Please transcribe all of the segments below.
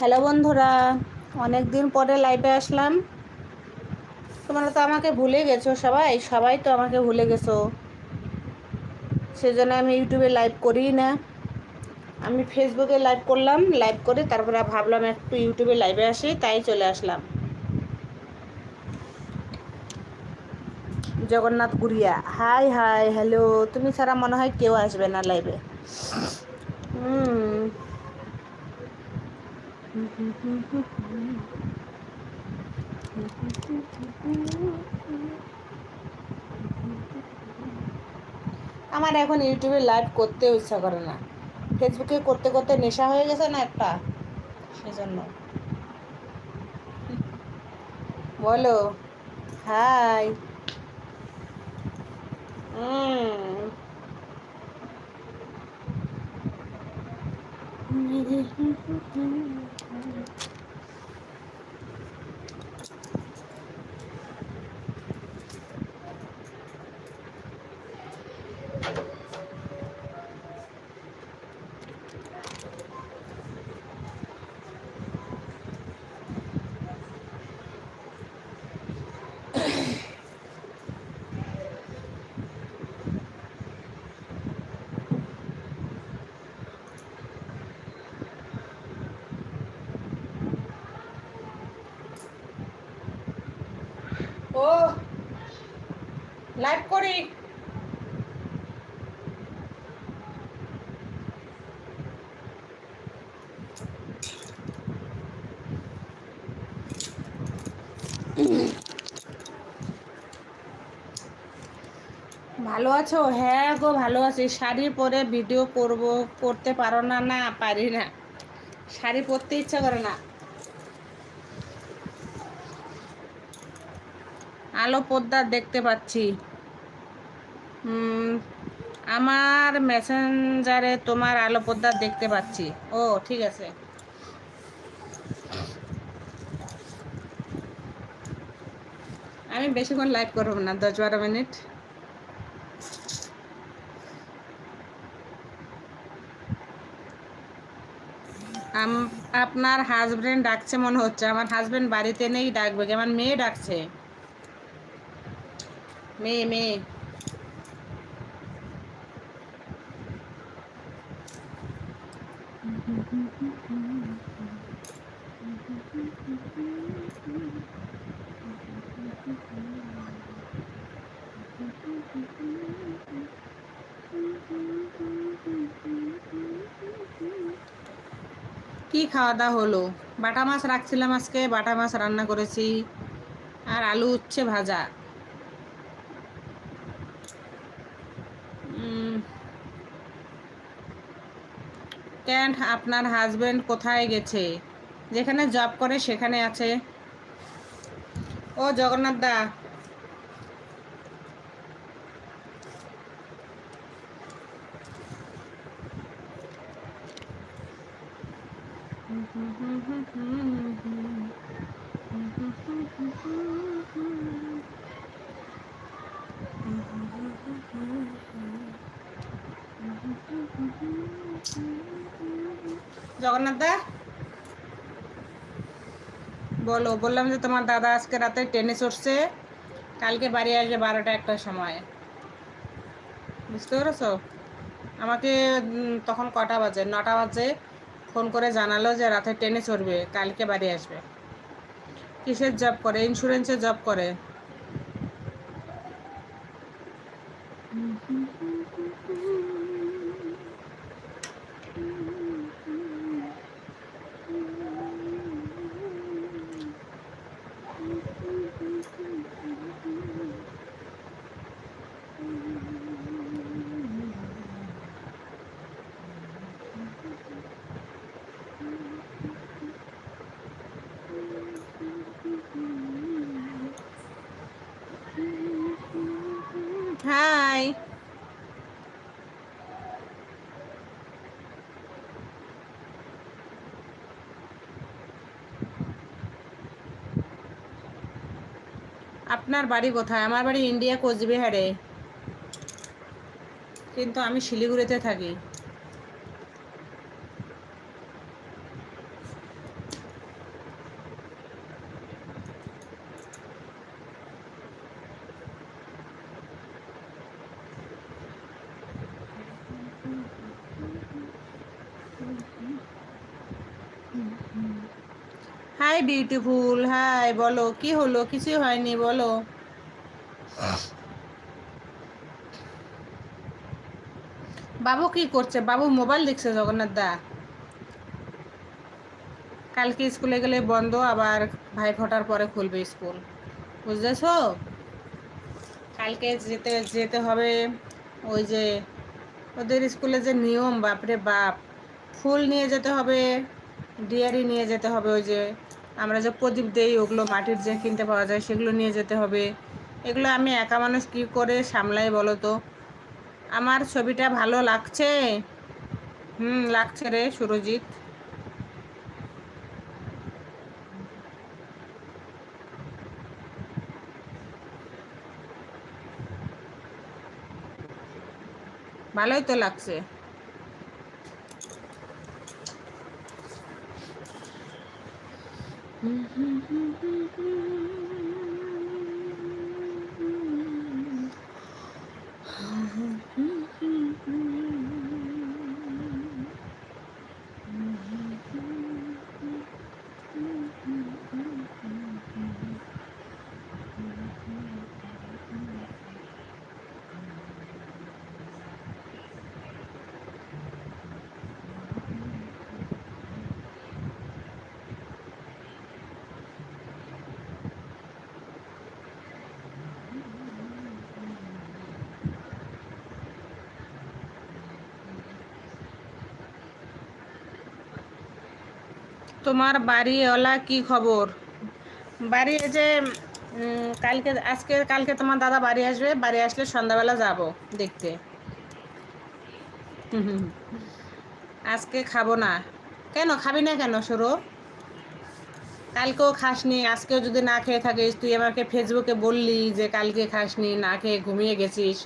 Hello বন্ধুরা অনেক দিন পরে লাইভে আসলাম। তোমরা তো আমাকে ভুলে গেছো সবাই সবাই তো আমাকে ভুলে গেছো। সেজন্য আমি ইউটিউবে লাইভ করি না। আমি ফেসবুকে লাইভ করলাম লাইভ করে তারপরে ভাবলাম একটু ইউটিউবে লাইভে আসি, তাই চলে আসলাম। Jagannath Guria hi hi hello তুমি ছাড়া মনে হয় কেউ আসবে না লাইভে হুম। আমার এখন ইউটিউবে লাইভ করতেও ইচ্ছা করে না। ফেসবুকে করতে করতে নেশা হয়ে গেছে না একটা? সেজন্য। বলো। Hi hmm করি ভালো আছো? হ্যাঁ গো, ভালো আছি। শাড়ি পরে ভিডিও করব করতে পারো না? না, পারি না। শাড়ি পরতে ইচ্ছা করে না। আলো পদ্মা দেখতে পাচ্ছি। আমার মেসেঞ্জারে তোমার আলো পদ্মা দেখতে পাচ্ছি। ও, ঠিক আছে। আমি বেশিক্ষণ লাইভ করব না, দশ বারো মিনিট। আপনার হাজবেন্ড ডাকছে মনে হচ্ছে। আমার হাজবেন্ড বাড়িতে নেই, ডাকবে? আমার মেয়ে ডাকছে। মেয়ে মেয়ে। কি খাওয়া দাওয়া হলো? বাটা মাছ রাখছিলাম আজকে, বাটা মাছ রান্না করেছি। আর আলু উচ্ছে ভাজা। কেন আপনার হাজবেন্ড কোথায় গেছে? যেখানে জব করে সেখানে আছে। ও জগন্নাথ দা। জগন্নাথ দা বলো, বললাম যে তোমার দাদা আজকে রাতে ট্রেনে চড়ছে কালকে বাড়ি আসবে বারোটা একটার সময়। বুঝতে পেরেছ? আমাকে তখন কটা বাজে? নটা বাজে। ফোন করে জানালো যে রাতে ট্রেনে চড়বে কালকে বাড়ি আসবে। কিসের জব করে? ইন্স্যুরেন্সের জব করে? আপনার বাড়ি কোথায় আমার বাড়ি ইন্ডিয়া কোচবিহারে কিন্তু আমি শিলিগুড়িতে থাকি Mm-hmm. হাই বিউটিফুল হাই বলো, কি হলো? কিছুই হয়নি, বলো। বাবু কি করছে? বাবু মোবাইল দেখছে জগন্নাথ দা। কালকে স্কুলে গেলে বন্ধ, আবার ভাই ফোটার পরে খুলবে স্কুল। বুঝতেছ কালকে যেতে যেতে হবে ওই যে ওদের স্কুলে যে নিয়ম, বাপরে বাপ। ফুল নিয়ে যেতে হবে, ডিয়ারি নিয়ে যেতে হবে ওই যে আমরা যে প্রদীপ দেই, ওগুলো মাটির যে কিনতে পাওয়া যায়, সেগুলো নিয়ে যেতে হবে। এগুলো আমি একা মানুষ কী করে সামলাই বলো তো? আমার ছবিটা ভালো লাগছে? হুম, লাগছে রে সুরজিৎ। ভালোই তো লাগছে। Mm-hmm. তোমার বাড়িওয়ালা কি খবর? বাড়ি যে কালকে, আজকে, কালকে তোমার দাদা বাড়ি আসবে, বাড়ি আসলে সন্ধ্যাবেলা যাব দেখতে। আজকে খাব না। কেন? খাবি না কেন সরো কালকেও খাসনি, আজকেও যদি না খেয়ে থাকিস, তুই আমাকে ফেসবুকে বললি যে কালকে খাসনি, না খেয়ে ঘুমিয়ে গেছিস,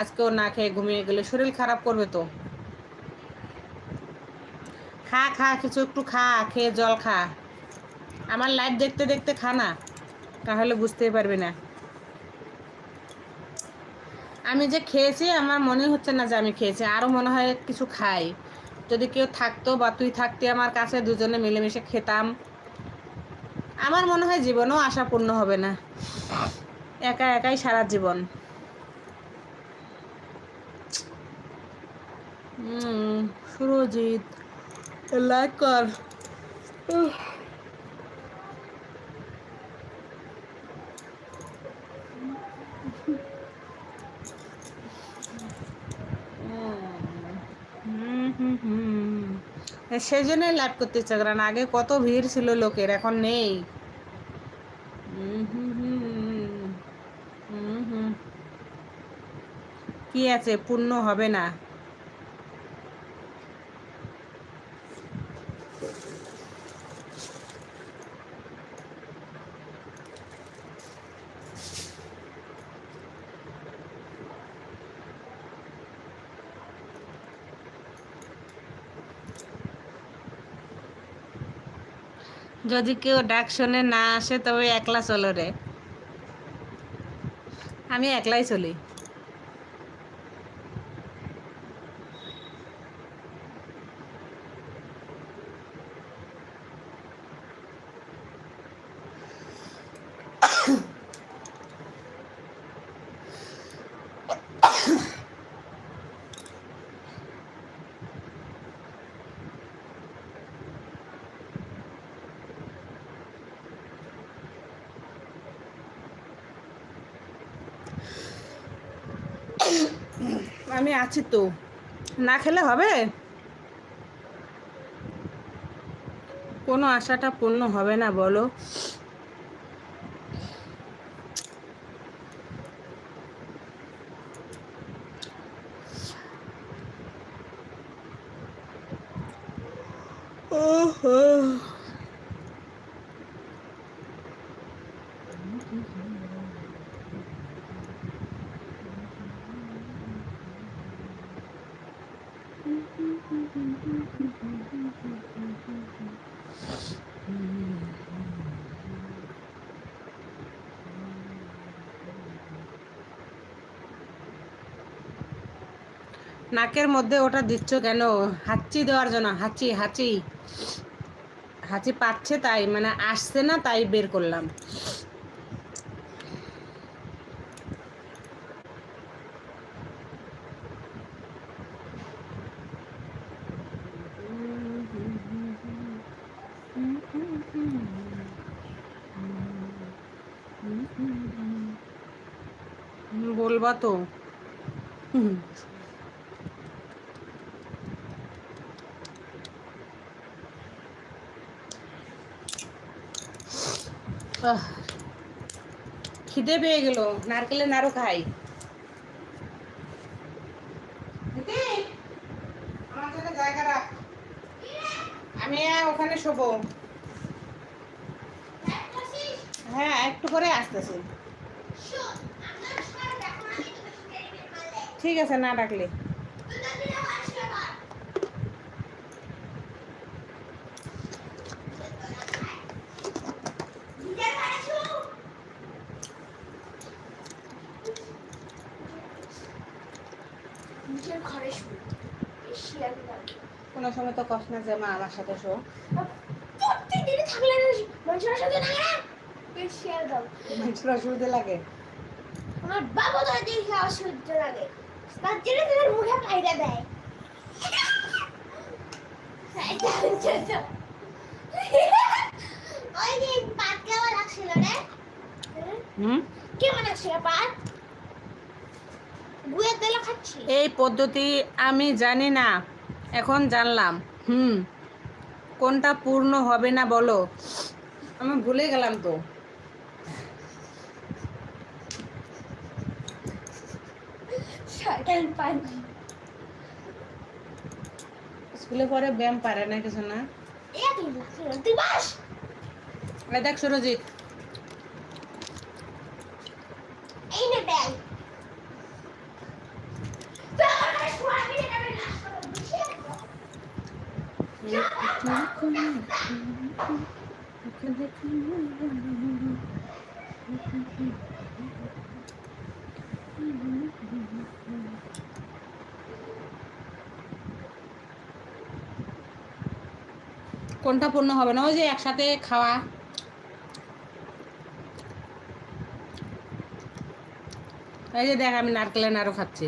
আজকেও না খেয়ে ঘুমিয়ে গেলে শরীর খারাপ করবে তো। খা খা, কিছু একটু খা, খেয়ে জল খা। আমার লাইভ দেখতে দেখতে খা না, তাহলে বুঝতেই পারবি না। আমি যে খেয়েছি, আমার মনে হচ্ছে না যে আমি খেয়েছি আরও মনে হয় কিছু খাই। যদি কেউ থাকতো বা তুই থাকতে আমার কাছে, দুজনে মিলেমিশে খেতাম। আমার মনে হয় জীবনও আশাপূর্ণ হবে না। একা, একাই সারা জীবন। সুরজিৎ। লাইক কর সেই জন্যই লাইভ করতে ইচ্ছা করেন আগে কত ভিড় ছিল লোকের, এখন নেই। কি আছে? পূর্ণ হবে না। যদি কেউ ডাক শুনে না আসে তবে একলা চলো রে। আমি একলাই চলি। আমি আছি তো। না খেলে হবে? কোনো আশাটা পূর্ণ হবে না বলো। নাকের মধ্যে ওটা দিচ্ছ কেন? হাঁচি দেওয়ার জন্য, হাঁচি হাঁচি। হাঁচি পাচ্ছে তাই মানে আসছে না তাই বের করলাম। বলবা তো। হুম। খিদে পেয়ে গেল নারকেলের নাড়ু খাই। আমার জন্য জায়গা রাখ। আমি ওখানে শোবো। হ্যাঁ একটু করে আসতেছি। ঠিক আছে না ডাকলে। কোনো সময় তো কষ্ট না যে মা আমার সাথে শো। প্রত্যেক থাকলে মানুষের সাথে না। বেশ দাও। মানুষের অসুবিধা লাগে। আমার বাবা তো দেখে অসহ্য লাগে। তার জন্য তাদের মুখে পাইরা দেয়। ওই যে পাত কেমন লাগছিল রে? কেমন লাগছিল পাত তেল খাচ্ছি এই পদ্ধতি আমি জানি না। এখন জানলাম। হুম কোনটা পূর্ণ হবে না বলো? আমি ভুলে গেলাম তো। স্কুলে পরে ব্যায়াম পারে না কিছু না? দেখ সুরজিৎ। এই নে ব্যাগ তো আমার শোয়া মিলে যাবে না কোনটা পূর্ণ হবে না? ওই যে একসাথে খাওয়া। এই যে দেখ, আমি নারকেলের নাড়ু খাচ্ছি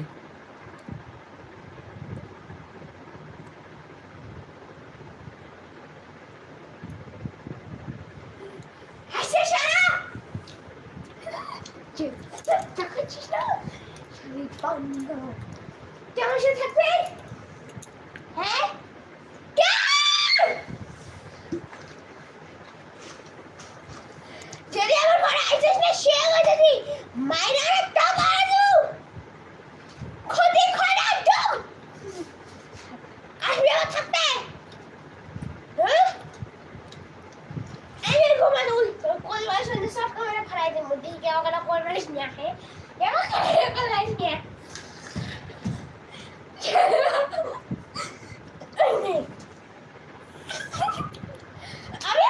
হাসে সারা দেখাচ্ছিস না শরীর বন্ধ তুই আমার সাথে থাকবি হ্যাঁ কেন? যদি আমার ঘরে আইসিস না সে যদি মাইরা টাকা আনু ক্ষতি করে একদম আসবি আমার থাকতে হ্যাঁ এই যে ঘুমানো কোন বয়স হলে সব ক্যামেরা ফাড়াই দেবো দেখি কেউ কেন কোন বয়স নিয়ে আসে এবার ক্যামেরা ফাড়াই নিয়ে আমি আমি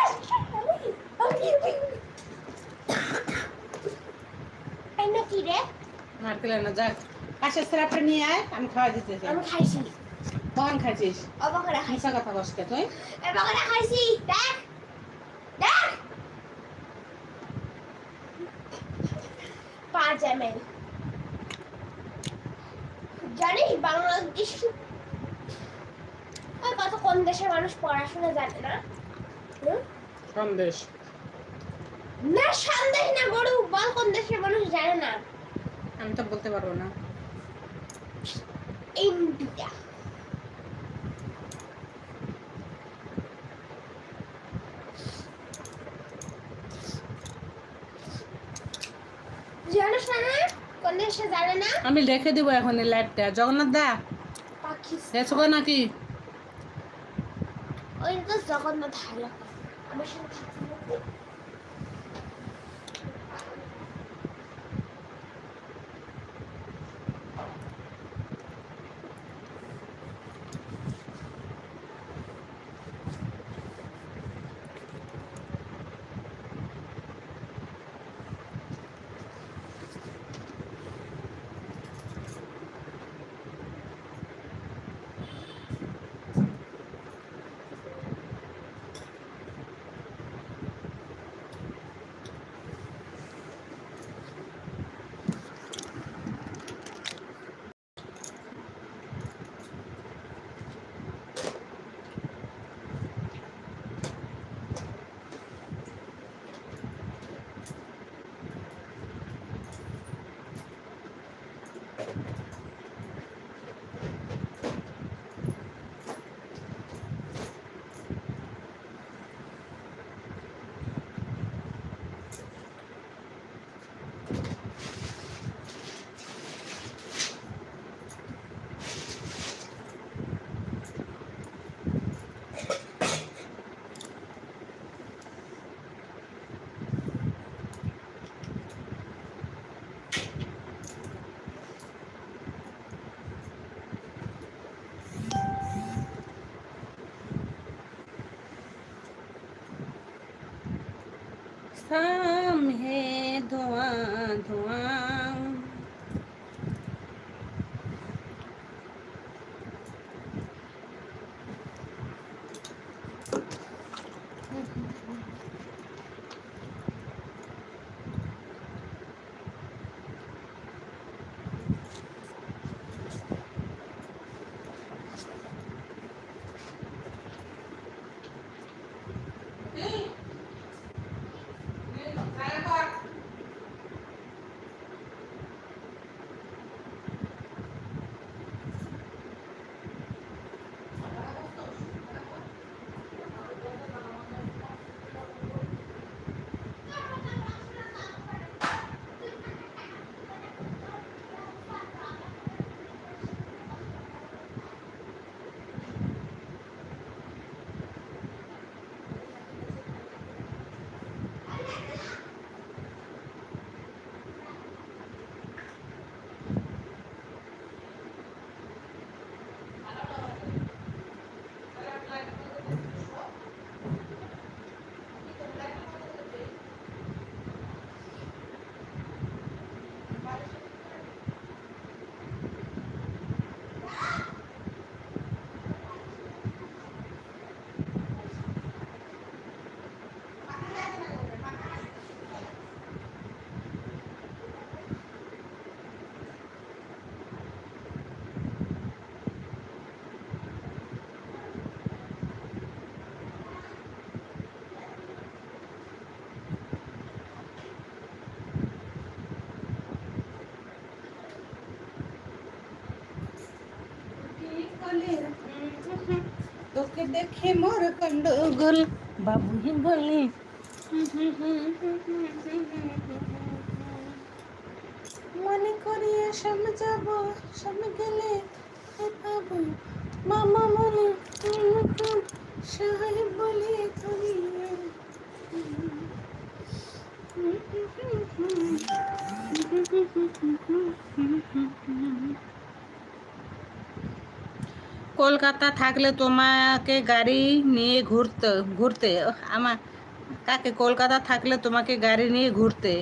আমি কি রে নারকেলের না যাক পাশের স্যারাপটা নিয়ে আয় আমি খাওয়া দিতেছি আমি খাইছি। কখন খাইছিস? অবাকরা খাইছি। কথা কষ্ট তুই। অবাকরা খাইছি দেখ। দেখ। পাঁচ এম এল জানিস বাংলাদেশ ওই কত কোন দেশের মানুষ পড়াশোনা জানে না? হুম? সন্দেশ না সন্দেশ না গরু বল কোন দেশের মানুষ জানে না? আমি তো বলতে পারব না। ইন্ডিয়া আমি রেখে দিব এখন এই লাইটটা জগন্নাথ দা গেছো নাকি? ওই তো জগন্নাথ হাইলো আমার সাথে शाम है धुआं धुआं Hey! দেখে মোর গন্ডগোল বাবুই বলে মনে করি সব যাব সব গেলে পাবো মামা বলে সাহেব বলে তুমি কলকাতা থাকলে তোমাকে গাড়ি নিয়ে ঘুরতে ঘুরতে। আমার, কাকে, কলকাতা থাকলে তোমাকে গাড়ি নিয়ে ঘুরতে।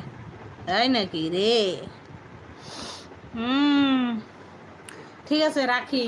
তাই নাকি রে? হুম। ঠিক আছে, রাখি।